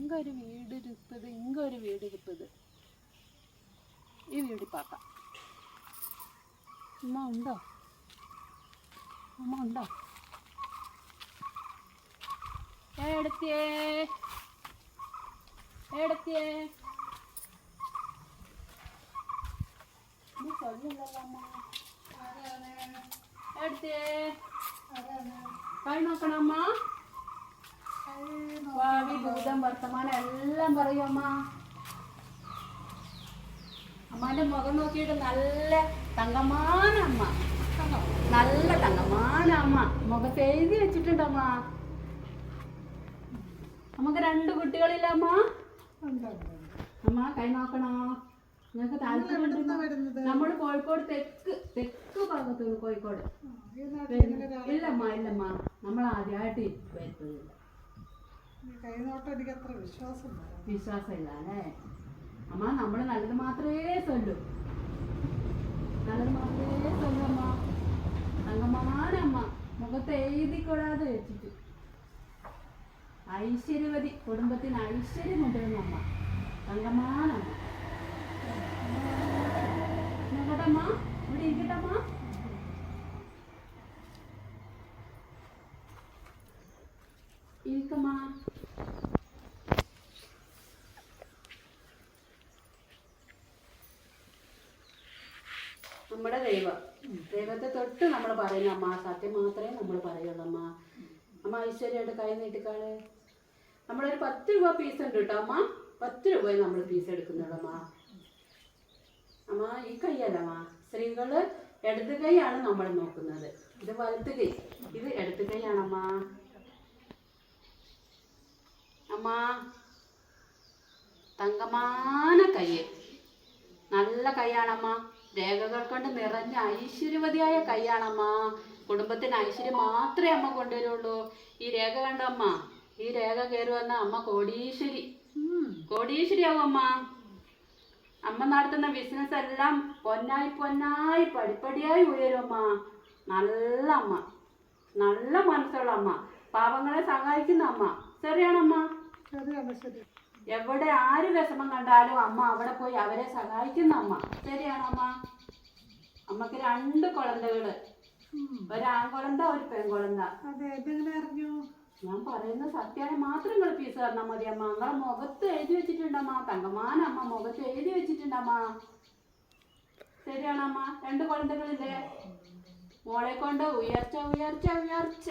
அங்க ஒரு வீடு இருப்பது இங்க ஒரு வீடு இருப்பது ഈ വീട് പാക്കാം അമ്മ ഉണ്ടോ അമ്മ ഉണ്ടോ എടുത്തിയേ എടുത്തിയേ നീ சொல்லுங்களா അമ്മ എടുത്തിയേ കൈ നോക്കണം അമ്മ ഭാവി ഭൂതം വർത്തമാനം എല്ലാം പറയൂ അമ്മ. അമ്മാന്റെ മുഖം നോക്കിയിട്ട് നല്ല തങ്കമാണ് അമ്മ. നല്ല തങ്കമാണ് അമ്മ. മുഖത്ത് എഴുതി വെച്ചിട്ടുണ്ട് അമ്മ. നമുക്ക് രണ്ട് കുട്ടികളില്ല അമ്മ? അമ്മ കൈ നോക്കണോ? നിങ്ങൾക്ക് താല്പര്യമുണ്ട് നമ്മൾ കോഴിക്കോട് തെക്ക് തെക്ക് ഭാഗത്തുള്ള കോഴിക്കോട്. ഇല്ലമ്മ ഇല്ലമ്മ. നമ്മൾ ആദ്യമായിട്ട് വരുത്തുന്നില്ല കൈനോട്ടം എനിക്ക് അത്ര വിശ്വാസം വിശ്വാസമില്ല. അല്ലേ അമ്മ നമ്മൾ നല്ലത് മാത്രമേ ചൊല്ലൂ നല്ലത് മാത്രമേ ചൊല്ലൂ അമ്മ. തങ്കമ്മാനമ്മ മുഖത്ത് എഴുതിക്കൊള്ളാതെ വെച്ചിട്ട്. ഐശ്വര്യവതി കുടുംബത്തിന് ഐശ്വര്യം കൊണ്ടുവരുന്ന അമ്മ. തങ്കമ്മാനമ്മ നോക്കട്ടമ്മ ഇവിടെ ഇരിക്കട്ടമ്മ ഇരിക്കമ്മ നമ്മുടെ ദൈവം. ദൈവത്തെ തൊട്ട് നമ്മൾ പറയുന്ന അമ്മ സത്യം മാത്രമേ നമ്മൾ പറയുള്ളൂ അമ്മ. അമ്മ ഐശ്വര്യമായിട്ട് കൈ നീട്ടിക്കാൾ നമ്മളൊരു പത്ത് രൂപ പീസ് ഉണ്ട് കേട്ടോ അമ്മ. പത്ത് രൂപയെ നമ്മൾ പീസ് എടുക്കുന്നുള്ളൂ അമ്മ. അമ്മ ഈ കൈയല്ലമ്മ സ്ത്രീകൾ ഇടത് കൈയാണ് നമ്മൾ നോക്കുന്നത്. ഇത് വലത്ത് കൈ. ഇത് ഇടത് കൈയാണമ്മ അമ്മ തങ്കമാന കയ്യ്. നല്ല കൈയാണമ്മ. രേഖകൾ കൊണ്ട് നിറഞ്ഞ ഐശ്വര്യവതിയായ കൈയാണമ്മ. കുടുംബത്തിന് ഐശ്വര്യം മാത്രമേ അമ്മ കൊണ്ടുവരുള്ളൂ. ഈ രേഖ കണ്ടമ്മ ഈ രേഖ കയറി വന്ന അമ്മ കോടീശ്വരി. കോടീശ്വരി ആവും അമ്മ അമ്മ നടത്തുന്ന ബിസിനസ് എല്ലാം പൊന്നായി പൊന്നായി പടിപ്പടിയായി ഉയരും അമ്മ നല്ല അമ്മ. നല്ല മനസ്സുള്ള അമ്മ. പാവങ്ങളെ സഹായിക്കുന്ന അമ്മ. ശരിയാണമ്മ. ശരിയാണ് ശരി എവിടെ ആര് വിഷമം കണ്ടാലും അമ്മ അവിടെ പോയി അവരെ സഹായിക്കുന്ന അമ്മ. ശരിയാണോ അമ്മ. അമ്മയ്ക്ക് രണ്ട് കുളന്തകൾ ഒരു ആൺകുളന്ത ഒരു അറിഞ്ഞു? ഞാൻ പറയുന്ന സത്യാണ് മാത്രം നിങ്ങൾ ഫീസ് തന്നാൽ മതി അമ്മ. നിങ്ങളെ മുഖത്ത് എഴുതി വെച്ചിട്ടുണ്ടമ്മ തങ്കമാന അമ്മ മുഖത്ത് എഴുതി വെച്ചിട്ടുണ്ടമ്മ ശരിയാണമ്മ രണ്ട് കുളന്തകളില്ലേ മോളെ കൊണ്ട് ഉയർച്ച ഉയർച്ച ഉയർച്ച.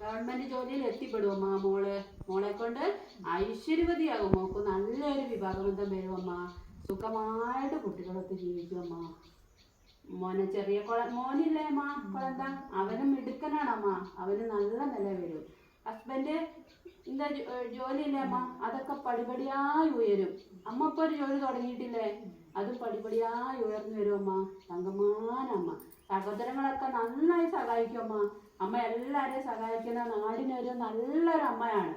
ഗവൺമെന്റ് ജോലിയിൽ എത്തിപ്പെടും അമ്മ മോൾ? മോളെ കൊണ്ട് ഐശ്വര്യവതിയാകും. മോക്ക് നല്ലൊരു വിഭാഗബന്ധം വരും അമ്മ. സുഖമായിട്ട് കുട്ടികളൊക്കെ ജീവിക്കും അമ്മ. മോനെ ചെറിയ കൊള മോനില്ലേ അമ്മ? കുളന്ത? അവനും മിടുക്കനാണ് അമ്മ. അവന് നല്ല നില വരും. ഹസ്ബൻഡ് എന്താ ജോലിയില്ലേ അമ്മ? അതൊക്കെ പടിപടിയായി ഉയരും. അമ്മ ഇപ്പൊ ഒരു ജോലി തുടങ്ങിയിട്ടില്ലേ? അതും പടിപടിയായി ഉയർന്നു വരും അമ്മ. തങ്കമാനമ്മ സഹോദരങ്ങളൊക്കെ നന്നായി സഹായിക്കും അമ്മ. അമ്മ എല്ലാവരെയും സഹായിക്കുന്ന നാടിനൊരു നല്ലൊരു അമ്മയാണ്.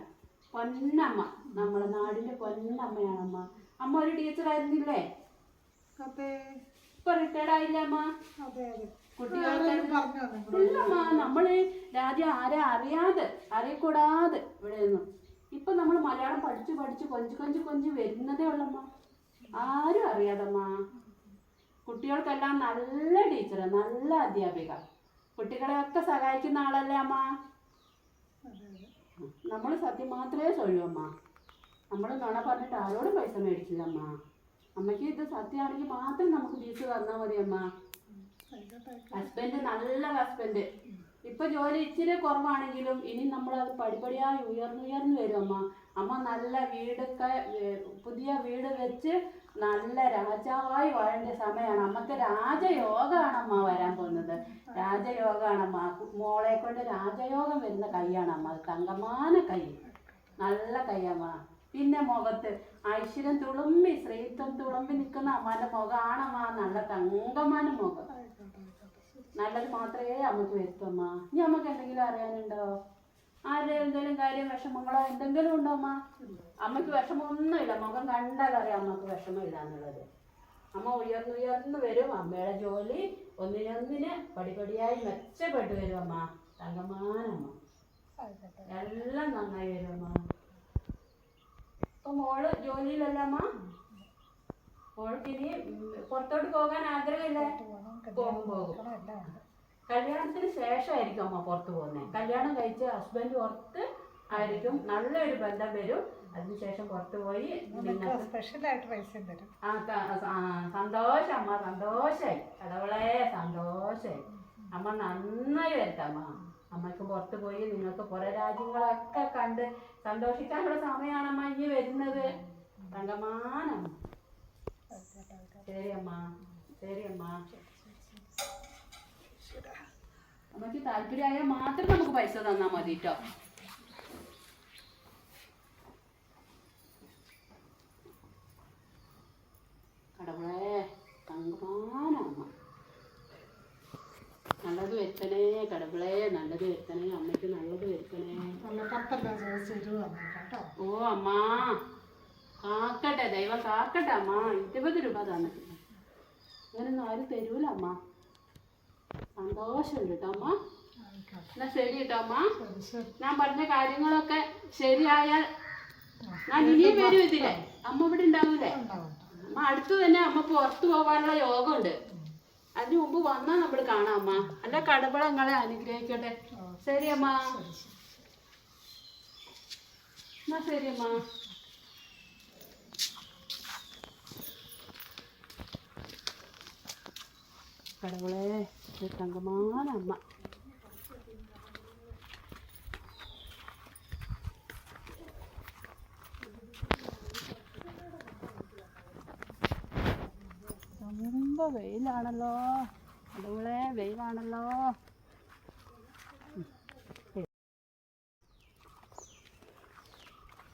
പൊന്നമ്മ. നമ്മുടെ നാടിന്റെ പൊന്നമ്മയാണ് അമ്മ അമ്മ ഒരു ടീച്ചറായിരുന്നില്ലേ അതെ. ഇപ്പൊ റിട്ടയർഡ് ആയില്ലേ അമ്മ? അതെ അതെ. നമ്മൾ രാജ്യം ആരെ അറിയാതെ അറിയക്കൂടാതെ ഇവിടെ നിന്നും. ഇപ്പൊ നമ്മൾ മലയാളം പഠിച്ചു പഠിച്ചു കൊഞ്ചു കൊഞ്ചു കൊഞ്ചു വരുന്നതേ ഉള്ളമ്മ ആരും അറിയാതമ്മ കുട്ടികൾക്കെല്ലാം നല്ല ടീച്ചർ നല്ല അധ്യാപിക. കുട്ടികളെയൊക്കെ സഹായിക്കുന്ന ആളല്ലേ അമ്മ? നമ്മൾ സത്യം മാത്രമേ ചൊല്ലൂ അമ്മ. നമ്മൾ നുണ പറഞ്ഞിട്ട് ആരോടും പൈസ മേടിക്കില്ല അമ്മ. അമ്മയ്ക്ക് ഇത് സത്യമാണെങ്കിൽ മാത്രം നമുക്ക് ഫീസ് തന്നാൽ മതി അമ്മ. ഹസ്ബൻഡ് നല്ല ഹസ്ബൻഡ്. ഇപ്പൊ ജോലി ഇച്ചിരി കുറവാണെങ്കിലും ഇനി നമ്മൾ അത് പടിപടിയായി ഉയർന്നുയർന്നു വരും അമ്മ. അമ്മ നല്ല വീടൊക്കെ പുതിയ വീട് വെച്ച് നല്ല രാജാവായി വാഴേണ്ട സമയമാണ് അമ്മയ്ക്ക് രാജയോഗമാണ് അമ്മ വരാൻ പോകുന്നത്. രാജയോഗമാണ് അമ്മ മോളെ കൊണ്ട് രാജയോഗം വരുന്ന കൈയാണ് അമ്മ തങ്കമാന കൈ. നല്ല കൈയമ്മ. പിന്നെ മുഖത്ത് ഐശ്വര്യം തുളുമ്പി ശ്രീത്വം തുളുമ്പി നിൽക്കുന്ന അമ്മന്റെ മുഖമാണമ്മ നല്ല തങ്കമാന മുഖം. നല്ലത് മാത്രമേ അമ്മയ്ക്ക് വരുത്തമ്മ ഇനി അമ്മയ്ക്ക് എന്തെങ്കിലും അറിയാനുണ്ടോ? ആരുടെ എന്തെങ്കിലും കാര്യം വിഷമങ്ങളോ എന്തെങ്കിലും ഉണ്ടോ അമ്മ? അമ്മയ്ക്ക് വിഷമമൊന്നുമില്ല. മുഖം കണ്ടാൽ അറിയാം അമ്മയ്ക്ക് വിഷമമില്ല എന്നുള്ളത്. അമ്മ ഉയർന്നുയർന്നു വരും. അമ്മയുടെ ജോലി ഒന്നിനൊന്നിന് പടിപടിയായി മെച്ചപ്പെട്ടു വരും അമ്മ. തങ്കമാനമ്മ എല്ലാം നന്നായി വരും അമ്മ. ഇപ്പൊ മോൾ ജോലിയിലല്ല അമ്മ? മോൾക്ക് ഇനി പുറത്തോട്ട് പോകാൻ ആഗ്രഹമില്ലേ? പോകും പോകും. കല്യാണത്തിന് ശേഷമായിരിക്കും അമ്മ പുറത്ത് പോകുന്നത് കല്യാണം കഴിച്ച് ഹസ്ബൻഡ് പുറത്ത് ആയിരിക്കും. നല്ലൊരു ബന്ധം വരും. അതിനുശേഷം പുറത്തു പോയി സ്പെഷ്യലായിട്ട് പൈസ തരും. ആ സന്തോഷം അമ്മ സന്തോഷായി. കടവളെ സന്തോഷായി. അമ്മ നന്നായി വരട്ടമ്മ അമ്മയ്ക്ക് പുറത്തു പോയി നിങ്ങൾക്ക് പുറ രാജ്യങ്ങളൊക്കെ കണ്ട് സന്തോഷിക്കാനുള്ള സമയമാണ് അമ്മ ഇനി വരുന്നത്. തങ്കമാനം ശരി അമ്മ. ശരി അമ്മ. അമ്മയ്ക്ക് താല്പര്യമായാൽ മാത്രം നമുക്ക് പൈസ തന്നാൽ മതി കേട്ടോ കടവുളെ തങ്കമാനമ്മ നല്ലത് വരുത്തണേ കടവുളെ നല്ലത് വരുത്തണേ അമ്മയ്ക്ക് നല്ലത് വരുത്തണേ. ഓ അമ്മ. കാക്കട്ടെ ദൈവം കാക്കട്ടെ അമ്മ. ഇരുപത് രൂപ തന്നിട്ടില്ല അങ്ങനൊന്നും ആരും തരൂല അമ്മ. സന്തോഷമുണ്ട് കേട്ടോ അമ്മ. എന്നാ ശരി കേട്ടോ അമ്മ. ഞാൻ പറഞ്ഞ കാര്യങ്ങളൊക്കെ ശരിയായാൽ ഞാൻ ഇനിയും വരും ഇതിലെ അമ്മ ഇവിടെ ഉണ്ടാവൂലേ ഉണ്ടാവും. അമ്മ അടുത്ത് തന്നെ അമ്മ പുറത്തു പോകാനുള്ള യോഗമുണ്ട്. അതിനു മുമ്പ് വന്നാ നമ്മൾ കാണാം അമ്മ. അല്ല നിങ്ങളെ അനുഗ്രഹിക്കട്ടെ. ശരി അമ്മ. എന്നാ ശരി അമ്മ. കടവുളെ തങ്കമാന അമ്മ ரொம்ப വെയിലാണല്ലോ കടവുളെ വെയിലാണല്ലോ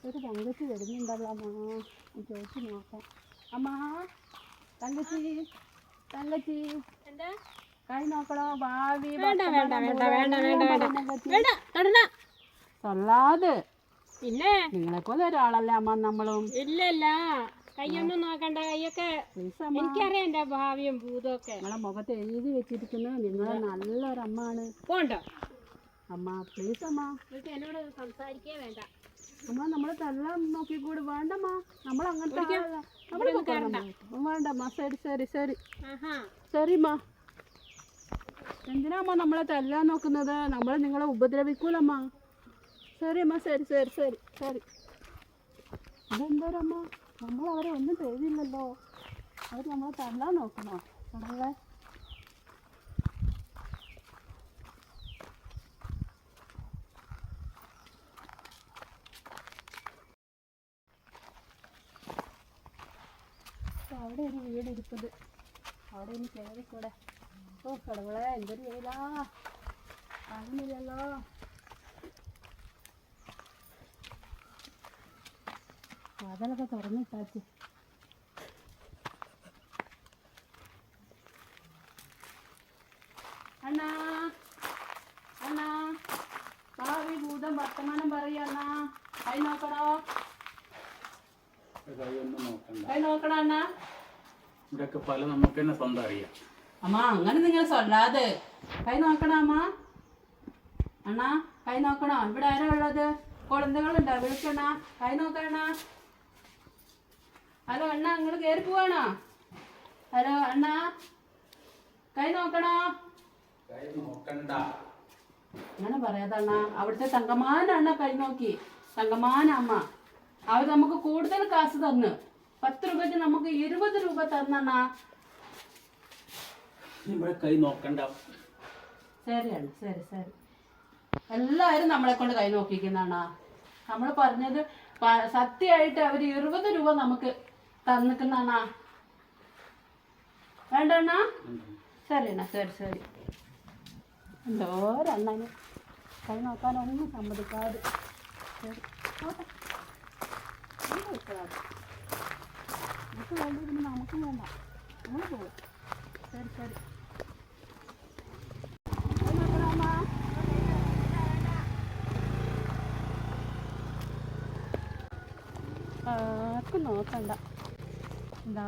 ഒരു തങ്കച്ചി വരുന്നുണ്ടല്ലോ അമ്മ ഞാൻ ചോദിച്ചു നോക്കാം അമ്മ തങ്കച്ചി തങ്കച്ചി എന്താ കൈ നോക്കണോ? ഭാവി വേണ്ട വേണ്ട വേണ്ട വേണ്ട വേണ്ട വേണ്ട. വേണ്ട തൊടണ്ട തൊള്ളാത് പിന്നെ? നിങ്ങളെ പോലെ ഒരാളല്ലേ അമ്മ നമ്മളും. ഇല്ലല്ല കയ്യൊന്നും കൈയൊന്നും നോക്കണ്ട കൈയൊക്കെ. എനിക്കറിയാം എന്റെ ഭാവിയും ഭൂതമൊക്കെ നിങ്ങളെ മുഖത്ത് എഴുതി വെച്ചിരിക്കുന്നത് നിങ്ങൾ നല്ലൊരമ്മ ആണ് പോണ്ടോ? അമ്മ പ്ലീസ് അമ്മ. എന്നോട് സംസാരിക്കേ വേണ്ട. അമ്മ നമ്മളെ തല്ലാൻ നോക്കിക്കൂടി? വേണ്ടമ്മ. നമ്മൾ അങ്ങനത്തെ. നമ്മൾ. വേണ്ടമ്മ ശരി ശരി ശരി. ശരിമ്മ. എന്തിനാമ്മ നമ്മളെ തല്ലാൻ നോക്കുന്നത്? നമ്മൾ നിങ്ങളെ ഉപദ്രവിക്കൂലമ്മ. ശരി അമ്മ ശരി ശരി ശരി ശരി അതെന്തോരമ്മ? നമ്മൾ അവരെ ഒന്നും ചെയ്തില്ലല്ലോ അവർ നമ്മളെ തല്ലാൻ നോക്കണോ നമ്മളെ അവിടെ ഒരു വീട് ഇരിപ്പത് അവിടെ ഒന്ന് കയറിക്കൂടെ ഓ കടവുളെ എന്തൊരു വെയിലാ കാണുന്നില്ലല്ലോ വാതിലൊക്കെ തുറന്നിട്ടാച്ചു അണ്ണാ അണ്ണാ. ഭാവി ഭൂതം വർത്തമാനം പറയ അണ്ണാ. കൈ നോക്കണോ കൈ നോക്കണ അണ്ണാ. ഇതൊക്കെ പല നമുക്ക് തന്നെ സ്വന്തം അറിയാം. അമ്മ അങ്ങനെ നിങ്ങൾ സൊല്ലാതെ. കൈ നോക്കണോ അമ്മ? അണ്ണാ കൈ നോക്കണോ? ഇവിടെ ആരാ ഉള്ളത്? കുളന്തകളുണ്ടോ? വിളിക്കണ? കൈ നോക്കണ? ഹലോ അണ്ണ നിങ്ങൾ കയറി പോവാണോ? ഹലോ അണ്ണ കൈ നോക്കണോ? അങ്ങനെ പറയാതണ്ണ അവിടുത്തെ തങ്കമാനാണ് കൈ നോക്കി. തങ്കമാന അമ്മ അവർ നമുക്ക് കൂടുതൽ കാശ് തന്നു. പത്ത് രൂപയ്ക്ക് നമുക്ക് ഇരുപത് രൂപ തന്നണ്ണ. ഇവിടെ കൈ നോക്കണ്ട. ശരിയാണ് ശരി ശരി. എല്ലാവരും നമ്മളെ കൊണ്ട് കൈ നോക്കിക്കുന്നതാണ്. നമ്മൾ പറഞ്ഞത് സത്യമായിട്ട് അവർ ഇരുപത് രൂപ നമുക്ക് തന്നിക്കുന്നതാണ്. വേണ്ടണ്ണ ശരി അണ്ണ ശരി ശരി. എന്തോരണ്ണന് കൈ നോക്കാനൊന്നും സമ്മതിക്കാതെ. ശരി. നമുക്കും വേണ്ട. നമ്മൾ പോകും ശരി ശരി കൈ നോക്കണോ അമ്മ ആർക്കും നോക്കണ്ട എന്താ